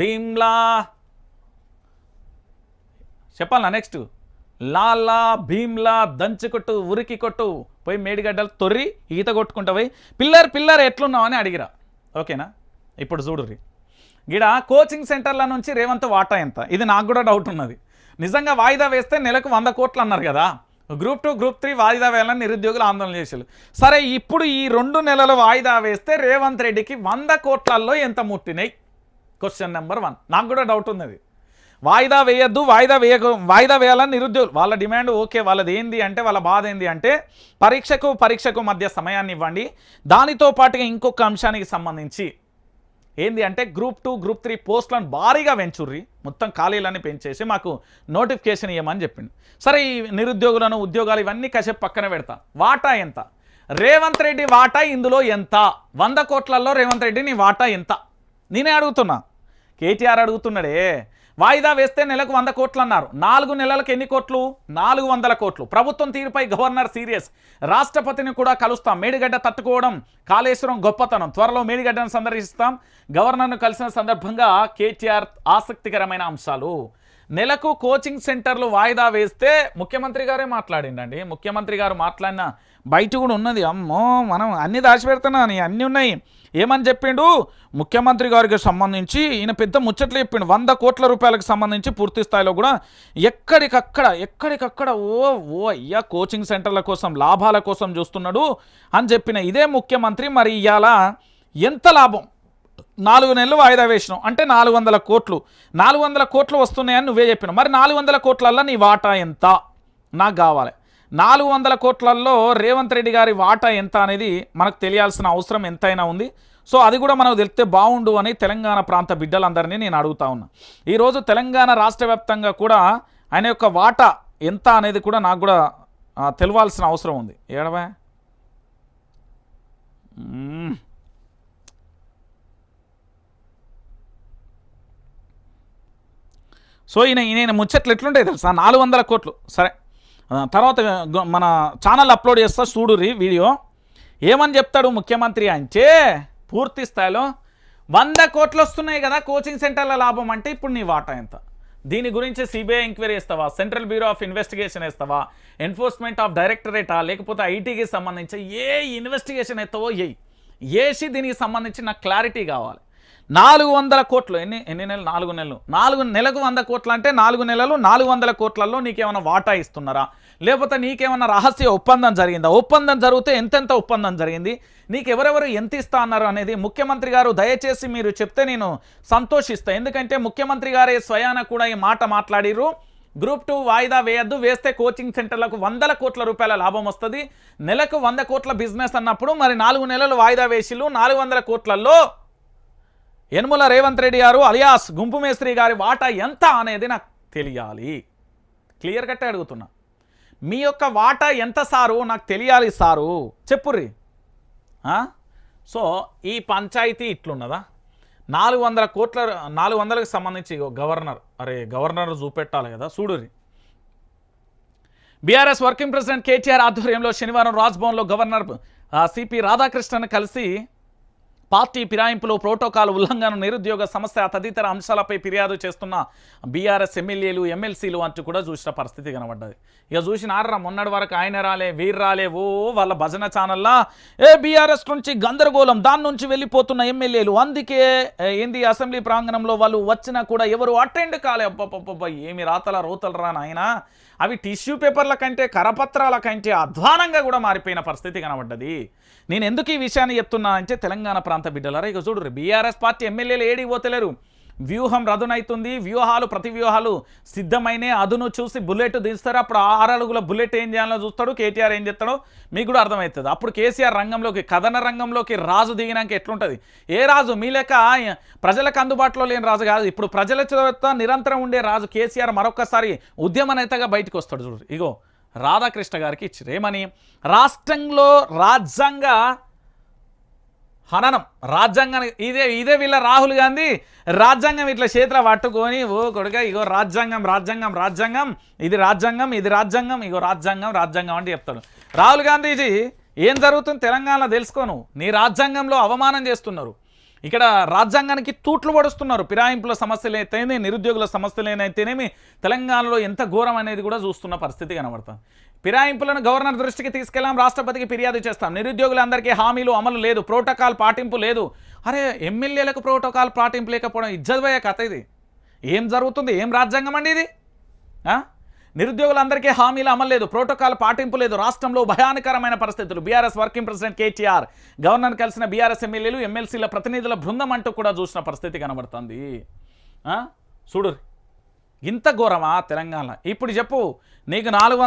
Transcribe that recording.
భీమ్లా. చెప్పాలా నెక్స్ట్ లాలా భీమ్లా దంచి కొట్టు ఉరికి కొట్టు. పోయి మేడిగడ్డలు తొర్రి ఈత కొట్టుకుంటా పోయి పిల్లర్ పిల్లర్ ఎట్లున్నావు? అని అడిగిరా. ఓకేనా? ఇప్పుడు చూడుర్రి గిడ కోచింగ్ సెంటర్ల నుంచి రేవంత్ వాటా ఎంత? ఇది నాకు కూడా డౌట్ ఉన్నది. నిజంగా వాయిదా వేస్తే నెలకు వంద కోట్లు అన్నారు కదా. గ్రూప్ టూ గ్రూప్ త్రీ వాయిదా వేయాలని నిరుద్యోగులు ఆందోళన చేశారు. సరే ఇప్పుడు ఈ రెండు నెలలు వాయిదా వేస్తే రేవంత్ రెడ్డికి వంద కోట్లల్లో ఎంత ముట్టినాయి క్వశ్చన్ నెంబర్ వన్ నాకు కూడా డౌట్ ఉన్నది. వాయిదా వేయద్దు వాయిదా వేయక వాయిదా వేయాలని నిరుద్యోగులు వాళ్ళ డిమాండ్ ఓకే వాళ్ళది ఏంది అంటే వాళ్ళ బాధ ఏంది అంటే పరీక్షకు పరీక్షకు మధ్య సమయాన్ని ఇవ్వండి. దానితో పాటుగా ఇంకొక అంశానికి సంబంధించి ఏంది అంటే గ్రూప్ టూ గ్రూప్ త్రీ పోస్టులను భారీగా పెంచుర్రి. మొత్తం ఖాళీలన్నీ పెంచేసి మాకు నోటిఫికేషన్ ఇవ్వమని చెప్పిండు. సరే ఈ నిరుద్యోగులను ఉద్యోగాలు ఇవన్నీ కాసేపు పక్కన పెడతా. వాటా ఎంత? రేవంత్ రెడ్డి వాటా ఇందులో ఎంత? వంద కోట్లలో రేవంత్ రెడ్డి నీ వాటా ఎంత? నేనే అడుగుతున్నా. కేటీఆర్ అడుగుతున్నాడే వాయిదా వేస్తే నెలకు వంద కోట్లు అన్నారు నాలుగు నెలలకు ఎన్ని కోట్లు? నాలుగు వందల కోట్లు. ప్రభుత్వం తీరుపై గవర్నర్ సీరియస్. రాష్ట్రపతిని కూడా కలుస్తాం. మేడిగడ్డ తట్టుకోవడం కాళేశ్వరం గొప్పతనం. త్వరలో మేడిగడ్డను సందర్శిస్తాం. గవర్నర్ను కలిసిన సందర్భంగా కేటీఆర్ ఆసక్తికరమైన అంశాలు. నెలకు కోచింగ్ సెంటర్లు వాయిదా వేస్తే ముఖ్యమంత్రి గారే మాట్లాడిండండి. ముఖ్యమంత్రి గారు మాట్లాడిన బయట కూడా ఉన్నది. అమ్మో మనం అన్ని దాచిపెడుతున్నా అన్నీ ఉన్నాయి. ఏమని చెప్పిండు? ముఖ్యమంత్రి గారికి సంబంధించి ఈయన పెద్ద ముచ్చట్లు చెప్పిండు. వంద కోట్ల రూపాయలకు సంబంధించి పూర్తి స్థాయిలో కూడా ఎక్కడికక్కడ ఎక్కడికక్కడ ఓ ఓ అయ్యా కోచింగ్ సెంటర్ల కోసం లాభాల కోసం చూస్తున్నాడు అని చెప్పిన ఇదే ముఖ్యమంత్రి. మరి ఇవాళ ఎంత లాభం? నాలుగు నెలలు వాయిదా వేసినావు. అంటే నాలుగు వందల కోట్లు. నాలుగు వందల కోట్లు వస్తున్నాయని నువ్వే చెప్పినావు. మరి నాలుగు వందల కోట్లల్లో నీ వాటా ఎంత? నాకు కావాలి. నాలుగు వందల కోట్లల్లో రేవంత్ రెడ్డి గారి వాటా ఎంత అనేది మనకు తెలియాల్సిన అవసరం ఎంతైనా ఉంది. సో అది కూడా మనకు తెలిస్తే బాగుండు అని తెలంగాణ ప్రాంత బిడ్డలందరినీ నేను అడుగుతా ఉన్నా. ఈరోజు తెలంగాణ రాష్ట్ర వ్యాప్తంగా కూడా ఆయన యొక్క వాటా ఎంత అనేది కూడా నాకు కూడా తెలియాల్సిన అవసరం ఉంది. ఏడవా? సో ఈయన ఈయన ముచ్చట్లు ఎట్లుంటాయి తెలుసా? నాలుగు వందల కోట్లు. సరే. తర్వాత గ- మన ఛానల్ అప్లోడ్ చేస్తా చూడురి వీడియో. ఏమని చెప్తాడు ముఖ్యమంత్రి అంటే పూర్తి స్థాయిలో వంద కోట్లు వస్తున్నాయి కదా కోచింగ్ సెంటర్ల లాభం అంటే ఇప్పుడు నీ వాటా ఎంత? దీని గురించి సిబిఐ ఎంక్వైరీ ఇస్తావా సెంట్రల్ బ్యూరో ఆఫ్ ఇన్వెస్టిగేషన్ ఇస్తావా ఎన్ఫోర్స్మెంట్ ఆఫ్ డైరెక్టరేటా లేకపోతే ఐటీకి సంబంధించి ఏ ఇన్వెస్టిగేషన్ ఎత్తావో ఏ ఏసి దీనికి సంబంధించి నాకు క్లారిటీ కావాలి. నాలుగు వందల కోట్లు. ఎన్ని ఎన్ని నెలలు? నాలుగు నెలలు. నాలుగు నెలకు వంద కోట్లు అంటే నాలుగు నెలలు నాలుగు వందల కోట్లలో నీకేమైనా వాటా ఇస్తున్నారా? లేకపోతే నీకేమైనా రహస్య ఒప్పందం జరిగిందా? ఒప్పందం జరిగితే ఎంతెంత ఒప్పందం జరిగింది? నీకు ఎవరెవరు ఎంత ఇస్తా అన్నారు అనేది ముఖ్యమంత్రి గారు దయచేసి మీరు చెప్తే నేను సంతోషిస్తా. ఎందుకంటే ముఖ్యమంత్రి గారే స్వయాన కూడా ఈ మాట మాట్లాడిరు గ్రూప్ టూ వాయిదా వేయద్దు. వేస్తే కోచింగ్ సెంటర్లకు వందల కోట్ల రూపాయల లాభం వస్తుంది. నెలకు వంద కోట్ల బిజినెస్ అన్నప్పుడు మరి నాలుగు నెలలు వాయిదా వేసిళ్ళు. నాలుగు వందల కోట్లలో యనుమల రేవంత్ రెడ్డి గారు అలియాస్ గుంపు మేస్త్రి గారి వాటా ఎంత అనేది నాకు తెలియాలి. క్లియర్ కట్టే అడుగుతున్నా. మీ యొక్క వాటా ఎంత సారు? నాకు తెలియాలి సారు. చెప్పుర్రి. సో ఈ పంచాయతీ ఇట్లున్నదా? నాలుగు వందల కోట్ల నాలుగు వందలకు సంబంధించి గవర్నర్ అరే గవర్నర్ చూపెట్టాలి కదా చూడుర్రి. బీఆర్ఎస్ వర్కింగ్ ప్రెసిడెంట్ కేటీఆర్ ఆధ్వర్యంలో శనివారం రాజ్భవన్లో గవర్నర్ సిపి రాధాకృష్ణన్ కలిసి పార్టీ ఫిరాయింపులు ప్రోటోకాల్ ఉల్లంఘన నిరుద్యోగ సమస్య తదితర అంశాలపై ఫిర్యాదు చేస్తున్న బీఆర్ఎస్ ఎమ్మెల్యేలు ఎమ్మెల్సీలు అంటూ కూడా చూసిన పరిస్థితి కనబడ్డది. ఇక చూసిన మొన్నటి వరకు ఆయన రాలే వీరు రాలే ఓ వాళ్ళ భజన ఛానల్లా? ఏ బీఆర్ఎస్ నుంచి గందరగోళం దాని నుంచి వెళ్ళిపోతున్న ఎమ్మెల్యేలు అందుకే ఏంది అసెంబ్లీ ప్రాంగణంలో వాళ్ళు వచ్చినా కూడా ఎవరు అటెండ్ కాలే? అబ్బబ్బబ్బబ్బ ఏమి రాతల రోతలు రా నాయనా? అవి టిష్యూ పేపర్ల కంటే కరపత్రాల కంటే అధ్వానంగా కూడా మారిపోయిన పరిస్థితి కనబడ్డది. నేను ఎందుకు ఈ విషయాన్ని చెప్తున్నా అంటే తెలంగాణ ప్రాంతం బిడ్డలారా ఇక చూడరు బీఆర్ఎస్ పార్టీ ఎమ్మెల్యేలు ఏడికి పోతలేరు వ్యూహం రదునైతుంది వ్యూహాలు ప్రతి వ్యూహాలు సిద్ధమైనే అదును చూసి బుల్లెట్ దిస్తారు అప్పుడు ఆ ఆరు బుల్లెట్ ఏం చేయాలో చూస్తాడు కేటీఆర్ ఏం చేస్తాడో మీకు కూడా అర్థమవుతుంది. అప్పుడు కేసీఆర్ రంగంలోకి కథన రంగంలోకి రాజు దిగినాక ఎట్లుంటుంది? ఏ రాజు? మీ లెక్క ప్రజలకు అందుబాటులో లేని రాజు కాదు. ఇప్పుడు ప్రజల చేత నిరంతరం ఉండే రాజు కేసీఆర్ మరొకసారి ఉద్యమ నేతగా బయటకు వస్తాడు చూడు. ఇగో రాధాకృష్ణ గారికి ఇచ్చారు ఏమని రాష్ట్రంలో రాజ్యాంగ హననం. రాజ్యాంగం ఇదే ఇదే వీళ్ళ రాహుల్ గాంధీ. రాజ్యాంగం ఇట్లా చేతిలో పట్టుకొని ఓ కొడుక ఇగో రాజ్యాంగం రాజ్యాంగం రాజ్యాంగం ఇది రాజ్యాంగం ఇది రాజ్యాంగం ఇగో రాజ్యాంగం రాజ్యాంగం అంటే చెప్తాడు. రాహుల్ గాంధీజీ ఏం జరుగుతుంది తెలంగాణలో తెలుసుకోను నీ రాజ్యాంగంలో అవమానం చేస్తున్నారు. ఇక్కడ రాజ్యాంగానికి తూట్లు పడుస్తున్నారు. పిరాయింపుల సమస్యలు అయితేనే నిరుద్యోగుల సమస్యలేనైతేనేమి తెలంగాణలో ఎంత ఘోరం అనేది కూడా చూస్తున్న పరిస్థితి కనబడుతుంది. ఫిరాయింపులను గవర్నర్ దృష్టికి తీసుకెళ్ళాం రాష్ట్రపతికి ఫిర్యాదు చేస్తాం. నిరుద్యోగులందరికీ హామీలు అమలు లేదు ప్రోటోకాల్ పాటింపు లేదు. అరే ఎమ్మెల్యేలకు ప్రోటోకాల్ పాటింపు లేకపోవడం ఇజ్జద్వయ్యే కథ ఇది. ఏం జరుగుతుంది? ఏం రాజ్యాంగం అండి ఇది? ఆ? నిరుద్యోగులందరికీ హామీలు అమలలేదు ప్రోటోకాల్ పాటింపు లేదు. రాష్ట్రంలో భయానకరమైన పరిస్థితులు. BRS working president KTR governor కలిసిన బీఆర్ఎస్ ఎమ్మెల్యేలు ఎమ్మెల్సీల ప్రతినిధుల బృందం అంటూ కూడా చూసిన పరిస్థితి కనబడుతుంది. ఆ? చూడు ఇంత ఘోరమా తెలంగాణ? ఇప్పుడు చెప్పు నీకు నాలుగు